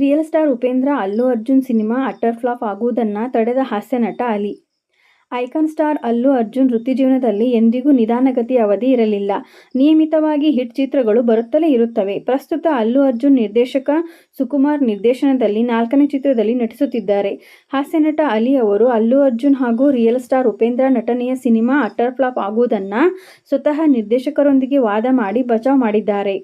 Real star Upendra, Allu Arjun cinema, utter flap ಆಗುವುದನ್ನು ತಡೆದ ಹಾಸ್ಯ ನಟ ಅಲಿ ಐಕಾನ್ ಸ್ಟಾರ್ ಅಲ್ಲು ಅರ್ಜುನ್ ವೃತ್ತಿಜೀವನದಲ್ಲಿ ಎಂದಿಗೂ ನಿಧಾನಗತಿ ಅವಧಿ ಇರಲಿಲ್ಲ. ನಿಯಮಿತವಾಗಿ ಹಿಟ್ ಚಿತ್ರಗಳು ಬರುತ್ತಲೇ ಇರುತ್ತವೆ. ಪ್ರಸ್ತುತ ಅಲ್ಲು ಅರ್ಜುನ್ ನಿರ್ದೇಶಕ ಸುಕುಮಾರ್ ನಿರ್ದೇಶನದಲ್ಲಿ ನಾಲ್ಕನೇ ಚಿತ್ರದಲ್ಲಿ ನಟಿಸುತ್ತಿದ್ದಾರೆ. ಹಾಸ್ಯನಟ ಅಲಿ ಅವರು ಅಲ್ಲು ಅರ್ಜುನ್ ಹಾಗೂ ರಿಯಲ್ ಸ್ಟಾರ್ ಉಪೇಂದ್ರ ನಟನೆಯ ಸಿನಿಮಾ ಅಟ್ಟರ್ ಫ್ಲಾಪ್ ಆಗುವುದನ್ನು ಸ್ವತಃ ನಿರ್ದೇಶಕರೊಂದಿಗೆ ವಾದ ಮಾಡಿ ಬಚಾವ್ ಮಾಡಿದ್ದಾರೆ.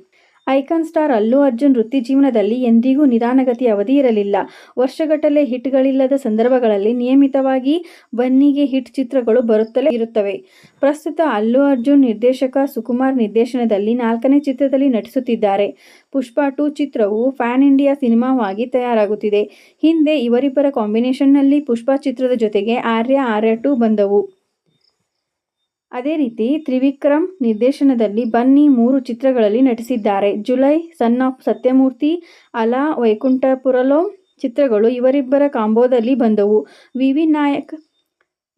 ಐಕಾನ್ ಸ್ಟಾರ್ ಅಲ್ಲು ಅರ್ಜುನ್ ವೃತ್ತಿ ಜೀವನದಲ್ಲಿ ಎಂದಿಗೂ ನಿಧಾನಗತಿಯ ಅವಧಿ ಇರಲಿಲ್ಲ. ವರ್ಷಗಟ್ಟಲೆ ಹಿಟ್ಗಳಿಲ್ಲದ ಸಂದರ್ಭಗಳಲ್ಲಿ ನಿಯಮಿತವಾಗಿ ಬನ್ನಿಗೆ ಹಿಟ್ ಚಿತ್ರಗಳು ಬರುತ್ತಲೇ ಇರುತ್ತವೆ. ಪ್ರಸ್ತುತ ಅಲ್ಲು ಅರ್ಜುನ್ ನಿರ್ದೇಶಕ ಸುಕುಮಾರ್ ನಿರ್ದೇಶನದಲ್ಲಿ ನಾಲ್ಕನೇ ಚಿತ್ರದಲ್ಲಿ ನಟಿಸುತ್ತಿದ್ದಾರೆ. ಪುಷ್ಪಾ ಟು ಚಿತ್ರವು ಫ್ಯಾನ್ ಇಂಡಿಯಾ ಸಿನಿಮಾವಾಗಿ ತಯಾರಾಗುತ್ತಿದೆ. ಹಿಂದೆ ಇವರಿಬ್ಬರ ಕಾಂಬಿನೇಷನ್ನಲ್ಲಿ ಪುಷ್ಪಾ ಚಿತ್ರದ ಜೊತೆಗೆ ಆರ್ಯ, ಆರ್ಯ ಟು ಬಂದವು. ಅದೇ ರೀತಿ ತ್ರಿವಿಕ್ರಮ್ ನಿರ್ದೇಶನದಲ್ಲಿ ಬನ್ನಿ ಮೂರು ಚಿತ್ರಗಳಲ್ಲಿ ನಟಿಸಿದ್ದಾರೆ. ಜುಲೈ, ಸನ್ ಆಫ್ ಸತ್ಯಮೂರ್ತಿ, ಅಲಾ ವೈಕುಂಠಪುರಲೋ ಚಿತ್ರಗಳು ಇವರಿಬ್ಬರ ಕಾಂಬೋದಲ್ಲಿ ಬಂದವು. ವಿ. ವಿ. ನಾಯಕ್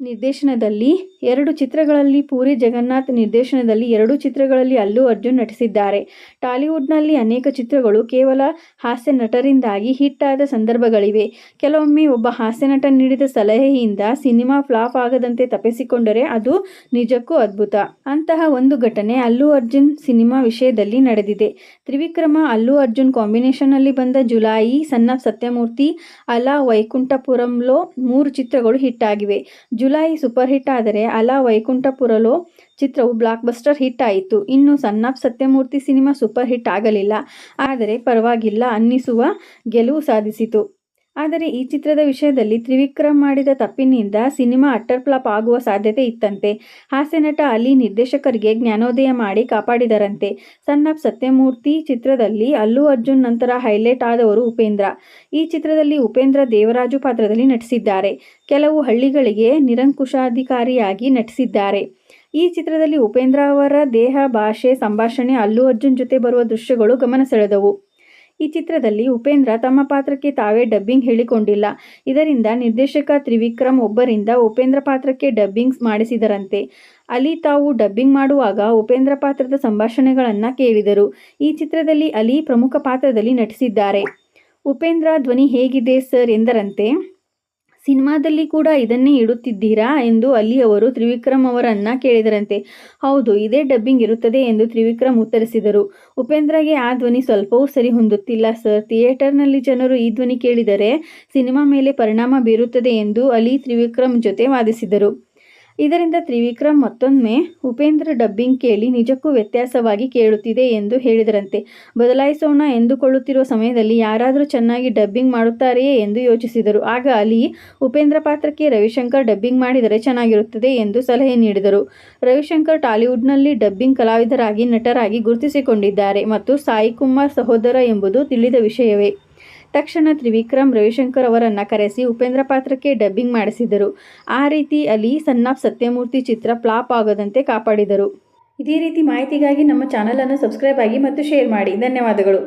ನಿರ್ದೇಶನದಲ್ಲಿ ಎರಡು ಚಿತ್ರಗಳಲ್ಲಿ, ಪೂರಿ ಜಗನ್ನಾಥ್ ನಿರ್ದೇಶನದಲ್ಲಿ ಎರಡು ಚಿತ್ರಗಳಲ್ಲಿ ಅಲ್ಲು ಅರ್ಜುನ್ ನಟಿಸಿದ್ದಾರೆ. ಟಾಲಿವುಡ್ನಲ್ಲಿ ಅನೇಕ ಚಿತ್ರಗಳು ಕೇವಲ ಹಾಸ್ಯ ನಟರಿಂದಾಗಿ ಹಿಟ್ ಆದ ಸಂದರ್ಭಗಳಿವೆ. ಕೆಲವೊಮ್ಮೆ ಒಬ್ಬ ಹಾಸ್ಯ ನಟ ನೀಡಿದ ಸಲಹೆಯಿಂದ ಸಿನಿಮಾ ಫ್ಲಾಪ್ ಆಗದಂತೆ ತಪ್ಪಿಸಿಕೊಂಡರೆ ಅದು ನಿಜಕ್ಕೂ ಅದ್ಭುತ. ಅಂತಹ ಒಂದು ಘಟನೆ ಅಲ್ಲು ಅರ್ಜುನ್ ಸಿನಿಮಾ ವಿಷಯದಲ್ಲಿ ನಡೆದಿದೆ. ತ್ರಿವಿಕ್ರಮ, ಅಲ್ಲು ಅರ್ಜುನ್ ಕಾಂಬಿನೇಷನ್ನಲ್ಲಿ ಬಂದ ಜುಲಾಯಿ, ಆಫ್ ಸತ್ಯಮೂರ್ತಿ, ಅಲಾ ವೈಕುಂಠಪುರಂಲೋ ಮೂರು ಚಿತ್ರಗಳು ಹಿಟ್ ಆಗಿವೆ. ಜುಲಾಯಿ ಸೂಪರ್ ಹಿಟ್ ಆದರೆ ಅಲಾ ವೈಕುಂಠಪುರಲೋ ಚಿತ್ರವು ಬ್ಲಾಕ್ ಬಸ್ಟರ್ ಹಿಟ್ ಆಯಿತು. ಇನ್ನು son of Satyamurthy cinema super hit ಆಗಲಿಲ್ಲ. ಆದರೆ ಪರವಾಗಿಲ್ಲ ಅನ್ನಿಸುವ ಗೆಲುವು ಸಾಧಿಸಿತು. ಆದರೆ ಈ ಚಿತ್ರದ ವಿಷಯದಲ್ಲಿ ತ್ರಿವಿಕ್ರಮ್ ಮಾಡಿದ ತಪ್ಪಿನಿಂದ ಸಿನಿಮಾ ಅಟ್ಟರ್ ಫ್ಲಾಪ್ ಆಗುವ ಸಾಧ್ಯತೆ ಇತ್ತಂತೆ. ಹಾಸ್ಯನಟ ಅಲಿ ನಿರ್ದೇಶಕರಿಗೆ ಜ್ಞಾನೋದಯ ಮಾಡಿ ಕಾಪಾಡಿದರಂತೆ. ಸನ್ ಸತ್ಯಮೂರ್ತಿ ಚಿತ್ರದಲ್ಲಿ ಅಲ್ಲು ಅರ್ಜುನ್ ನಂತರ ಹೈಲೈಟ್ ಆದವರು ಉಪೇಂದ್ರ. ಈ ಚಿತ್ರದಲ್ಲಿ ಉಪೇಂದ್ರ ದೇವರಾಜು ಪಾತ್ರದಲ್ಲಿ ನಟಿಸಿದ್ದಾರೆ. ಕೆಲವು ಹಳ್ಳಿಗಳಿಗೆ ನಿರಂಕುಶಾಧಿಕಾರಿಯಾಗಿ ನಟಿಸಿದ್ದಾರೆ. ಈ ಚಿತ್ರದಲ್ಲಿ ಉಪೇಂದ್ರ ಅವರ ದೇಹ ಭಾಷೆ, ಸಂಭಾಷಣೆ, ಅಲ್ಲು ಅರ್ಜುನ್ ಜೊತೆ ಬರುವ ದೃಶ್ಯಗಳು ಗಮನ ಸೆಳೆದವು. ಈ ಚಿತ್ರದಲ್ಲಿ ಉಪೇಂದ್ರ ತಮ್ಮ ಪಾತ್ರಕ್ಕೆ ತಾವೇ ಡಬ್ಬಿಂಗ್ ಹೇಳಿಕೊಂಡಿಲ್ಲ. ಇದರಿಂದ ನಿರ್ದೇಶಕ ತ್ರಿವಿಕ್ರಮ್ ಒಬ್ಬರಿಂದ ಉಪೇಂದ್ರ ಪಾತ್ರಕ್ಕೆ ಡಬ್ಬಿಂಗ್ ಮಾಡಿಸಿದರಂತೆ. ಅಲಿ ತಾವು ಡಬ್ಬಿಂಗ್ ಮಾಡುವಾಗ ಉಪೇಂದ್ರ ಪಾತ್ರದ ಸಂಭಾಷಣೆಗಳನ್ನು ಕೇಳಿದರು. ಈ ಚಿತ್ರದಲ್ಲಿ ಅಲಿ ಪ್ರಮುಖ ಪಾತ್ರದಲ್ಲಿ ನಟಿಸಿದ್ದಾರೆ. ಉಪೇಂದ್ರ ಧ್ವನಿ ಹೇಗಿದೆ ಸರ್ ಎಂದರಂತೆ. ಸಿನಿಮಾದಲ್ಲಿ ಕೂಡ ಇದನ್ನೇ ಇಡುತ್ತಿದ್ದೀರಾ ಎಂದು ಅಲ್ಲಿ ಅವರು ತ್ರಿವಿಕ್ರಮ್ ಅವರನ್ನ ಕೇಳಿದರಂತೆ. ಹೌದು, ಇದೇ ಡಬ್ಬಿಂಗ್ ಇರುತ್ತದೆ ಎಂದು ತ್ರಿವಿಕ್ರಮ್ ಉತ್ತರಿಸಿದರು. ಉಪೇಂದ್ರಗೆ ಆ ಧ್ವನಿ ಸ್ವಲ್ಪವೂ ಸರಿ ಹೊಂದುತ್ತಿಲ್ಲ ಸರ್. ಥಿಯೇಟರ್ನಲ್ಲಿ ಜನರು ಈ ಧ್ವನಿ ಕೇಳಿದರೆ ಸಿನಿಮಾ ಮೇಲೆ ಪರಿಣಾಮ ಬೀರುತ್ತದೆ ಎಂದು ಅಲಿ ತ್ರಿವಿಕ್ರಮ್ ಜೊತೆ ವಾದಿಸಿದರು. ಇದರಿಂದ ತ್ರಿವಿಕ್ರಮ್ ಮತ್ತೊಮ್ಮೆ ಉಪೇಂದ್ರ ಡಬ್ಬಿಂಗ್ ಕೇಳಿ ನಿಜಕ್ಕೂ ವ್ಯತ್ಯಾಸವಾಗಿ ಕೇಳುತ್ತಿದೆ ಎಂದು ಹೇಳಿದರಂತೆ. ಬದಲಾಯಿಸೋಣ ಎಂದುಕೊಳ್ಳುತ್ತಿರುವ ಸಮಯದಲ್ಲಿ ಯಾರಾದರೂ ಚೆನ್ನಾಗಿ ಡಬ್ಬಿಂಗ್ ಮಾಡುತ್ತಾರೆಯೇ ಎಂದು ಯೋಚಿಸಿದರು. ಆಗ ಅಲ್ಲಿ ಉಪೇಂದ್ರ ಪಾತ್ರಕ್ಕೆ ರವಿಶಂಕರ್ ಡಬ್ಬಿಂಗ್ ಮಾಡಿದರೆ ಚೆನ್ನಾಗಿರುತ್ತದೆ ಎಂದು ಸಲಹೆ ನೀಡಿದರು. ರವಿಶಂಕರ್ ಟಾಲಿವುಡ್ನಲ್ಲಿ ಡಬ್ಬಿಂಗ್ ಕಲಾವಿದರಾಗಿ, ನಟರಾಗಿ ಗುರುತಿಸಿಕೊಂಡಿದ್ದಾರೆ ಮತ್ತು ಸಾಯಿಕುಮಾರ್ ಸಹೋದರ ಎಂಬುದು ತಿಳಿದ ವಿಷಯವೇ. ತಕ್ಷಣ ತ್ರಿವಿಕ್ರಮ್ ರವಿಶಂಕರ್ ಅವರನ್ನು ಕರೆಸಿ ಉಪೇಂದ್ರ ಪಾತ್ರಕ್ಕೆ ಡಬ್ಬಿಂಗ್ ಮಾಡಿಸಿದರು. ಆ ರೀತಿ ಅಲ್ಲಿ ಸನ್ನಾಫ್ ಸತ್ಯಮೂರ್ತಿ ಚಿತ್ರ ಫ್ಲಾಪ್ ಆಗದಂತೆ ಕಾಪಾಡಿದರು. ಇದೇ ರೀತಿ ಮಾಹಿತಿಗಾಗಿ ನಮ್ಮ ಚಾನಲನ್ನು ಸಬ್ಸ್ಕ್ರೈಬ್ ಆಗಿ ಮತ್ತು ಶೇರ್ ಮಾಡಿ. ಧನ್ಯವಾದಗಳು.